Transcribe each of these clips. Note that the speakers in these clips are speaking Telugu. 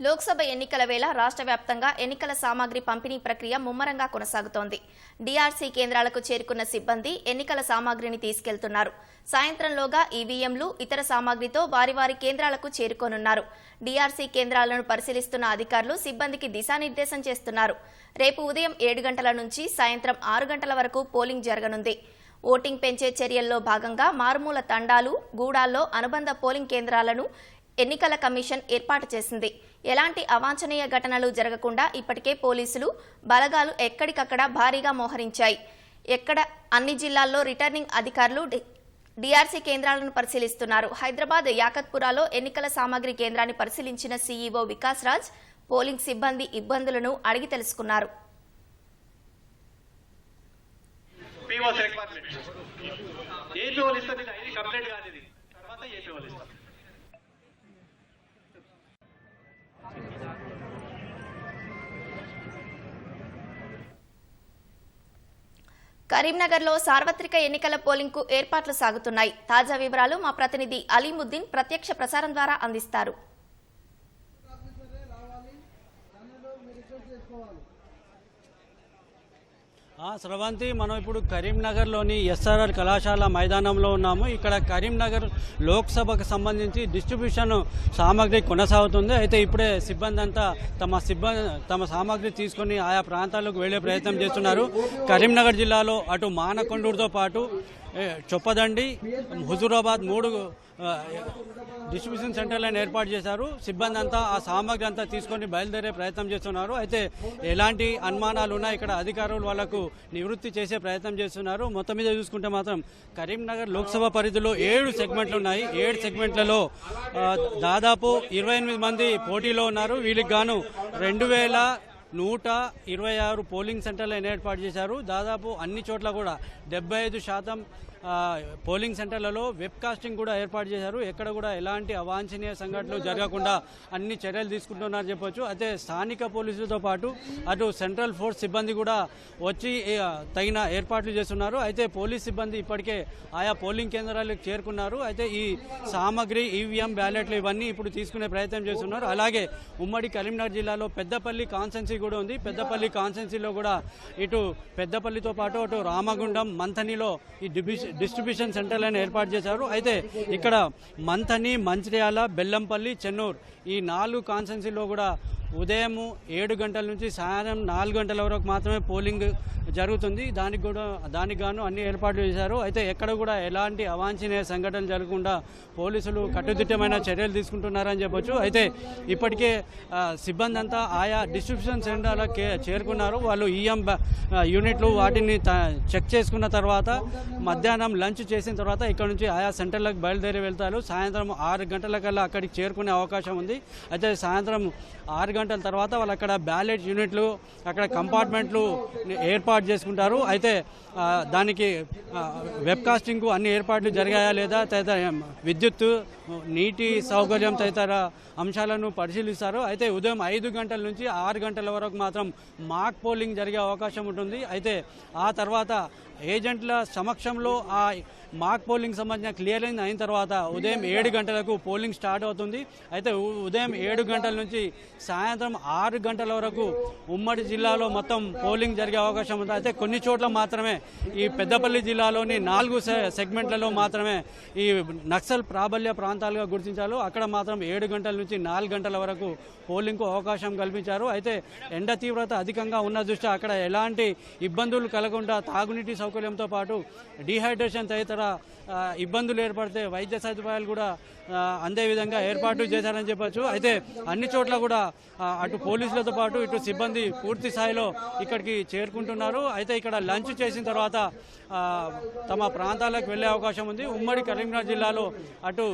లోక్సభ ఎన్నికల వేళ రాష్ట్ర వ్యాప్తంగా ఎన్నికల సామాగ్రి పంపిణీ ప్రక్రియ ముమ్మరంగా కొనసాగుతోంది. డీఆర్సీ కేంద్రాలకు చేరుకున్న సిబ్బంది ఎన్నికల సామాగ్రిని తీసుకెళ్తున్నారు. సాయంత్రంలోగా ఈవీఎంలు ఇతర సామాగ్రితో వారి వారి కేంద్రాలకు చేరుకోనున్నారు. డీఆర్సీ కేంద్రాలను పరిశీలిస్తున్న అధికారులు సిబ్బందికి దిశానిర్దేశం చేస్తున్నారు. రేపు ఉదయం ఏడు గంటల నుంచి సాయంత్రం ఆరు గంటల వరకు పోలింగ్ జరగనుంది. ఓటింగ్ పెంచే చర్యల్లో భాగంగా మారుమూల తండాలు గూడాల్లో అనుబంధ పోలింగ్ కేంద్రాలను ఎన్నికల కమిషన్ ఏర్పాటు చేసింది. ఎలాంటి అవాంఛనీయ ఘటనలు జరగకుండా ఇప్పటికే పోలీసులు బలగాలు ఎక్కడికక్కడ భారీగా మోహరించాయి. ఎక్కడ అన్ని జిల్లాల్లో రిటర్నింగ్ అధికారులు డిఆర్సీ కేంద్రాలను పరిశీలిస్తున్నారు. హైదరాబాద్ యాకత్పురాలో ఎన్నికల సామాగ్రి కేంద్రాన్ని పరిశీలించిన సీఈఓ వికాస్ రాజ్ పోలింగ్ సిబ్బంది ఇబ్బందులను అడిగి తెలుసుకున్నారు. ఏపీ వాళ్ళు ఇస్తారు ఇది ఐడి కంప్లీట్ కాదు ఇది తర్వాత ఏపీ వాళ్ళు ఇస్తారు కరీంనగర్లో సార్వత్రిక ఎన్నికల పోలింగ్కు ఏర్పాట్లు సాగుతున్నాయి. తాజా వివరాలు మా ప్రతినిధి అలీముద్దీన్ ప్రత్యక్ష ప్రసారం ద్వారా అందిస్తారు. స్రవంతి మనం ఇప్పుడు కరీంనగర్లోని ఎస్ఆర్ఆర్ కళాశాల మైదానంలో ఉన్నాము. ఇక్కడ కరీంనగర్ లోక్సభకు సంబంధించి డిస్ట్రిబ్యూషన్ సామాగ్రి కొనసాగుతుంది. అయితే ఇప్పుడే సిబ్బంది అంతా తమ సిబ్బంది తమ సామాగ్రి తీసుకొని ఆయా ప్రాంతాలకు వెళ్ళే ప్రయత్నం చేస్తున్నారు. కరీంనగర్ జిల్లాలో అటు మానకొండూరుతో పాటు చొప్పదండి. హుజూరాబాద్ మూడు డిస్ట్రిబ్యూషన్ సెంటర్లను ఏర్పాటు చేశారు. సిబ్బంది అంతా ఆ సామాగ్రి అంతా తీసుకొని బయలుదేరే ప్రయత్నం చేస్తున్నారు. అయితే ఎలాంటి అనుమానాలు ఉన్నా ఇక్కడ అధికారులు వాళ్ళకు నివృత్తి చేసే ప్రయత్నం చేస్తున్నారు. మొత్తం మీద చూసుకుంటే మాత్రం కరీంనగర్ లోక్సభ పరిధిలో ఏడు సెగ్మెంట్లు ఉన్నాయి. ఏడు సెగ్మెంట్లలో దాదాపు ఇరవై ఎనిమిది మంది పోటీలో ఉన్నారు. వీళ్ళకి గాను రెండు వేల నూట ఇరవై ఆరు పోలింగ్ సెంటర్లను ఏర్పాటు చేశారు. దాదాపు అన్ని చోట్ల కూడా డెబ్బై ఐదు శాతం పోలింగ్ సెంటర్లలో వెబ్ కాస్టింగ్ కూడా ఏర్పాటు చేశారు. ఎక్కడ కూడా ఎలాంటి అవాంఛనీయ సంఘటనలు జరగకుండా అన్ని చర్యలు తీసుకుంటున్నారని చెప్పొచ్చు. అయితే స్థానిక పోలీసులతో పాటు అటు సెంట్రల్ ఫోర్స్ సిబ్బంది కూడా వచ్చి తగిన ఏర్పాట్లు చేస్తున్నారు. అయితే పోలీస్ సిబ్బంది ఇప్పటికే ఆయా పోలింగ్ కేంద్రాలకు చేరుకున్నారు. అయితే ఈ సామాగ్రి ఈవీఎం బ్యాలెట్లు ఇవన్నీ ఇప్పుడు తీసుకునే ప్రయత్నం చేస్తున్నారు. అలాగే ఉమ్మడి కరీంనగర్ జిల్లాలో పెద్దపల్లి కాన్సెన్సీ కూడా ఉంది. పెద్దపల్లి కాన్సెన్సీలో కూడా ఇటు పెద్దపల్లితో పాటు అటు రామగుండం మంథనిలో ఈ డివిజన్ డిస్ట్రిబ్యూషన్ సెంటర్లను ఏర్పాటు చేశారు. అయితే ఇక్కడ మంథని మంచిర్యాల బెల్లంపల్లి చెన్నూరు ఈ నాలుగు కాన్సెన్సీలో కూడా ఉదయం ఏడు గంటల నుంచి సాయంత్రం నాలుగు గంటల వరకు మాత్రమే పోలింగ్ జరుగుతుంది. దానికి కూడా దానికి గాను అన్ని ఏర్పాట్లు చేశారు. అయితే ఎక్కడ కూడా ఎలాంటి అవాంఛనీయ సంఘటనలు జరగకుండా పోలీసులు కట్టుదిట్టమైన చర్యలు తీసుకుంటున్నారని చెప్పొచ్చు. అయితే ఇప్పటికే సిబ్బంది అంతా ఆయా డిస్ట్రిబ్యూషన్ సెంటర్ల చేరుకున్నారు. వాళ్ళు ఈఎం యూనిట్లు వాటిని చెక్ చేసుకున్న తర్వాత మధ్యాహ్నం లంచ్ చేసిన తర్వాత ఇక్కడ నుంచి ఆయా సెంటర్లకు బయలుదేరి వెళ్తారు. సాయంత్రం ఆరు గంటలకల్లా అక్కడికి చేరుకునే అవకాశం ఉంది. అయితే సాయంత్రం ఆరు గంటల తర్వాత వాళ్ళు అక్కడ బ్యాలెట్ యూనిట్లు అక్కడ కంపార్ట్మెంట్లు ఏర్పాటు చేసుకుంటారు. అయితే దానికి వెబ్కాస్టింగ్కు వెబ్ కాస్టింగ్కు అన్ని ఏర్పాట్లు జరిగాయా లేదా తదితర విద్యుత్తు నీటి సౌకర్యం తదితర అంశాలను పరిశీలిస్తారు. అయితే ఉదయం ఐదు గంటల నుంచి ఆరు గంటల వరకు మాత్రం మాక్ పోలింగ్ జరిగే అవకాశం ఉంటుంది. అయితే ఆ తర్వాత ఏజెంట్ల సమక్షంలో ఆ మాక్ పోలింగ్ సంబంధించిన క్లియరింగ్ అయిన తర్వాత ఉదయం ఏడు గంటలకు పోలింగ్ స్టార్ట్ అవుతుంది. అయితే ఉదయం ఏడు గంటల నుంచి సాయంత్రం సాయంత్రం ఆరు గంటల వరకు ఉమ్మడి జిల్లాలో మొత్తం పోలింగ్ జరిగే అవకాశం ఉంది అయితే కొన్ని చోట్ల మాత్రమే ఈ పెద్దపల్లి జిల్లాలోని నాలుగు సె- సెగ్మెంట్లలో మాత్రమే ఈ నక్సల్ ప్రాబల్య ప్రాంతాలుగా గుర్తించారు. అక్కడ మాత్రం ఏడు గంటల నుంచి నాలుగు గంటల వరకు పోలింగ్కు అవకాశం కల్పించారు. అయితే ఎండ తీవ్రత అధికంగా ఉన్న దృష్ట్యా అక్కడ ఎలాంటి ఇబ్బందులు కలగకుండా తాగునీటి సౌకర్యంతో పాటు డీహైడ్రేషన్ తదితర ఇబ్బందులు ఏర్పడితే వైద్య సదుపాయాలు కూడా అందే విధంగా ఏర్పాటు చేశారని చెప్పచ్చు. అయితే అన్ని చోట్ల కూడా అటు పోలీసులతో పాటు ఇటు సిబ్బంది పూర్తి స్థాయిలో ఇక్కడికి చేరుకుంటున్నారు. అయితే ఇక్కడ లంచ్ చేసిన తర్వాత తమ ప్రాంతాలకు వెళ్ళే అవకాశం ఉంది. ఉమ్మడి కరీంనగర్ జిల్లాలో అటు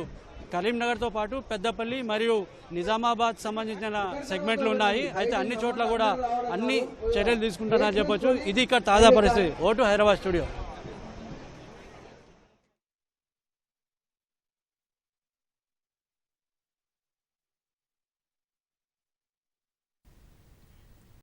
కరీంనగర్తో పాటు పెద్దపల్లి మరియు నిజామాబాద్ సంబంధించిన సెగ్మెంట్లు ఉన్నాయి. అయితే అన్ని చోట్ల కూడా అన్ని చర్యలు తీసుకుంటున్నారని చెప్పొచ్చు. ఇది ఇక్కడ తాజా పరిస్థితి. Vote Hyderabad studio.